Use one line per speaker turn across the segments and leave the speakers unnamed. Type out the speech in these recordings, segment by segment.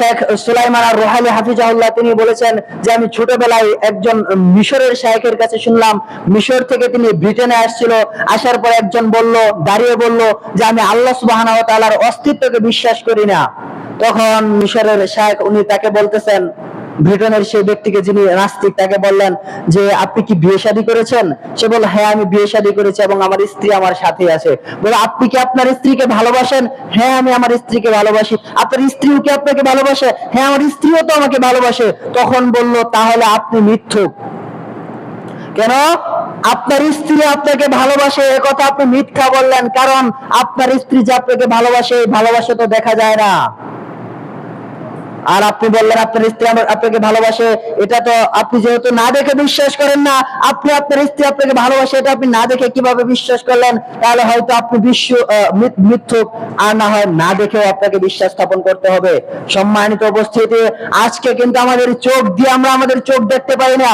শেখ সুলাইমান আর রোহালি হাফিজাহুল্লাহ, তিনি বলেছেন যে আমি ছোটবেলায় একজন মিশরের শেখের কাছে শুনলাম, মিশর থেকে তিনি ব্রিটেনে আসছিল, আসার পর একজন বলল, দাঁড়িয়ে বলল যে আমি আল্লাহ সুবাহ অস্তিত্বকে বিশ্বাস করি না। তখন মিশরের শেখ উনি তাকে বলতেছেন ব্রিটেনের সেই ব্যক্তিকে যিনি নাস্তিক, তাকে বললেন যে, আপনি কি বিয়ে শাদী করেছেন? সে বলল হ্যাঁ আমি বিয়ে শাদী করেছি এবং আমার স্ত্রী আমার সাথে আছে। বলে, আপনি কি আপনার স্ত্রীকে ভালোবাসেন? হ্যাঁ আমি আমার স্ত্রীকে ভালোবাসি। আপনার স্ত্রীও কি আপনাকে ভালোবাসে? হ্যাঁ আমার স্ত্রীও তো আমাকে ভালোবাসে। তখন বলল, তাহলে আপনি মিথ্যুক। কেন? আপনার স্ত্রী আপনাকে ভালোবাসে। এ কথা আপনি মিথ্যা বললেন, কারণ আপনার স্ত্রী যে আপনাকে ভালোবাসে, ভালোবাসা তো দেখা যায় না। আর আপনি বললেন আপনার স্ত্রী আপনাকে ভালোবাসে, এটা তো আপনি যেহেতু না দেখে বিশ্বাস করেন না, আপনি আপনার স্ত্রী আপনাকে ভালোবাসে, এটা আপনি না দেখে কীভাবে বিশ্বাস করলেন? তাহলে হয়তো আপনি বিশ্ব মিথ্যুক আর না হয় না দেখেও আপনাকে বিশ্বাস স্থাপন করতে হবে। সম্মানিত উপস্থিতি, আজকে কিন্তু আমাদের চোখ দিয়ে আমরা আমাদের চোখ দেখতে পাই না।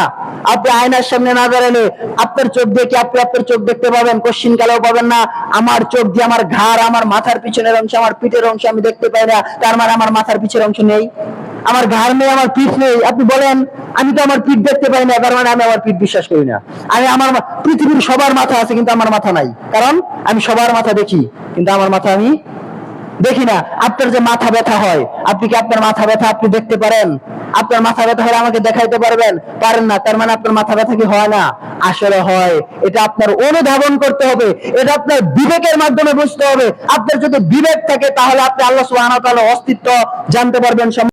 আপনি আয়নার সামনে না দাঁড়ালে আপনার চোখ দিয়ে কি আপনি আপনার চোখ দেখতে পাবেন? কোশ্চিন কালেও পাবেন না। আমার চোখ দিয়ে আমার ঘাড়, আমার মাথার পিছনের অংশ, আমার পিঠের অংশ আমি দেখতে পাই না। তার মানে আমার মাথার পিছের অংশ নেই। আমার ঘাড় নেই, আমার পিঠ নেই। আপনি বলেন, আমি তো আমার পিঠ দেখতে পাই না, তার মানে আমি আমার পিঠ বিশ্বাস করি না। আমি আমার পৃথিবীর সবার মাথা আছে, কিন্তু আমার মাথা নাই। কারণ আমি সবার মাথা দেখি, কিন্তু আমার মাথা আমি দেখি না। আপনার যে মাথা ব্যথা হয়, আপনি কি আপনার মাথা ব্যথা আপনি দেখতে পারেন? আপনার মাথা ব্যথা হলে আমাকে দেখাইতে পারবেন? পারেন না, তার মানে আপনার মাথা ব্যথা কি হয় না? আসলে হয়, এটা আপনার অনুধাবন করতে হবে, এটা আপনার বিবেকের মাধ্যমে বুঝতে হবে। আপনার যদি বিবেক থাকে, তাহলে আপনি আল্লাহ তাআলার অস্তিত্ব জানতে পারবেন